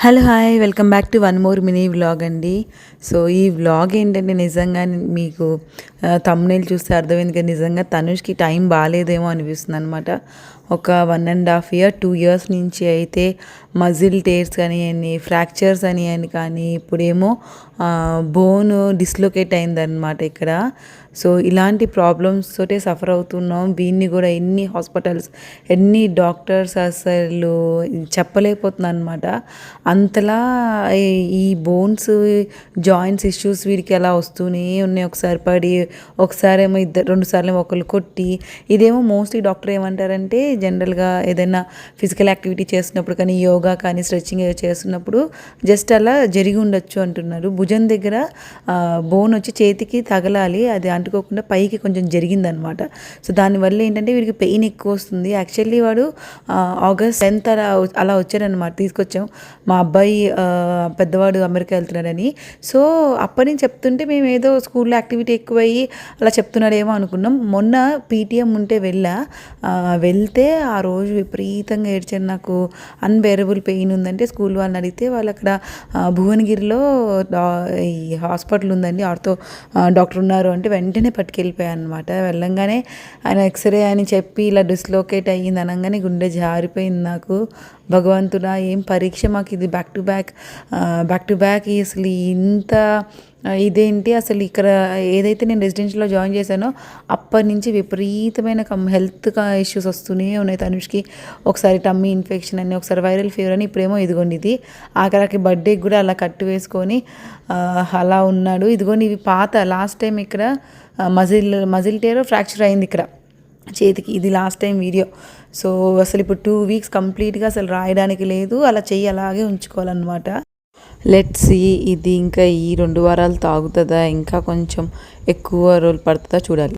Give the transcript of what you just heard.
Hello hi welcome back to one more mini vlog అండి. So ఈ vlog ఏంటంటే నిజంగా మీకు తమ్ముళ్ళు చూస్తే అర్థమైంది కదా నిజంగా తనుష్కి టైం బాగాలేదేమో అనిపిస్తుంది అనమాట ఒక one and half year two years నుంచి అయితే మజిల్ టేర్స్ కానివ్వండి ఫ్రాక్చర్స్ అని అని కానీ ఇప్పుడేమో బోన్ డిస్లొకేట్ అయిందనమాట ఇక్కడ. సో ఇలాంటి ప్రాబ్లమ్స్ తోటే సఫర్ అవుతున్నాం. దీన్ని కూడా ఎన్ని హాస్పిటల్స్ ఎన్ని డాక్టర్స్ అసలు చెప్పలేకపోతున్నాను అనమాట అంతలా ఈ బోన్స్ జాయింట్స్ ఇష్యూస్ వీడికి ఎలా వస్తూనే ఉన్నాయి. ఒకసారి పడి ఒకసారి ఏమో ఇద్దరు రెండు సార్లు ఏమో ఒకళ్ళు కొట్టి ఇదేమో మోస్ట్లీ డాక్టర్ ఏమంటారంటే జనరల్గా ఏదైనా ఫిజికల్ యాక్టివిటీ చేస్తున్నప్పుడు కానీ యోగా కానీ స్ట్రెచ్చింగ్ చేస్తున్నప్పుడు జస్ట్ అలా జరిగి ఉండొచ్చు అంటున్నారు. భుజం దగ్గర బోన్ వచ్చి చేతికి తగలాలి అది అంటుకోకుండా పైకి కొంచెం జరిగిందనమాట. సో దానివల్ల ఏంటంటే వీడికి పెయిన్ ఎక్కువ వస్తుంది. యాక్చువల్లీ వాడు ఆగస్ట్ టెన్త్ అలా అలా వచ్చారనమాట తీసుకొచ్చాం. మా అబ్బాయి పెద్దవాడు అమెరికా వెళ్తున్నాడని. సో అప్పటి నుంచి చెప్తుంటే మేము ఏదో స్కూల్లో యాక్టివిటీ ఎక్కువయ్యి అలా చెప్తున్నాడేమో అనుకున్నాం. మొన్న పీటీఎం ఉంటే వెళ్ళా. వెళ్తే ఆ రోజు విపరీతంగా ఏడ్చాను. నాకు అన్బేరబుల్ పెయిన్ ఉందంటే స్కూల్ వాళ్ళని అడిగితే వాళ్ళు అక్కడ భువనగిరిలో ఈ హాస్పిటల్ ఉందండి. ఆర్తో డాక్టర్ ఉన్నారు అంటే వెంటనే పట్టుకెళ్ళిపోయాను అనమాట వెళ్ళంగానే ఆయన ఎక్స్రే అని చెప్పి ఇలా డిస్లోకేట్ అయ్యింది. అనగానే గుండె జారిపోయింది నాకు. భగవంతుడా ఏం పరీక్ష మాకు ఇది back to back back to back అసలు ఇంత ఇదేంటి? అసలు ఇక్కడ ఏదైతే నేను రెసిడెన్షియల్లో జాయిన్ చేశానో అప్పటి నుంచి విపరీతమైన కమ్ హెల్త్ ఇష్యూస్ వస్తూనే ఉన్నాయి తనుష్కి. ఒకసారి టమ్మీ ఇన్ఫెక్షన్ అని ఒకసారి వైరల్ ఫీవర్ అని ఇప్పుడేమో ఇదిగోండి ఇది. ఆఖరికి బర్త్డేకి కూడా అలా కట్టు వేసుకొని అలా ఉన్నాడు. ఇదిగోని ఇవి పాత లాస్ట్ టైం ఇక్కడ మజిల్ మజిల్ టేరో ఫ్రాక్చర్ అయింది ఇక్కడ. చేతికి ఇది లాస్ట్ టైం వీడియో సో అసలు ఇప్పుడు టూ వీక్స్ కంప్లీట్గా అసలు రాయడానికి లేదు. అలా చెయ్యి అలాగే ఉంచుకోవాలన్నమాట. లెట్స్ ఇది ఇంకా ఈ రెండు వారాలు తాగుతుందా? ఇంకా కొంచెం ఎక్కువ రోజులు పడుతుందా? చూడాలి.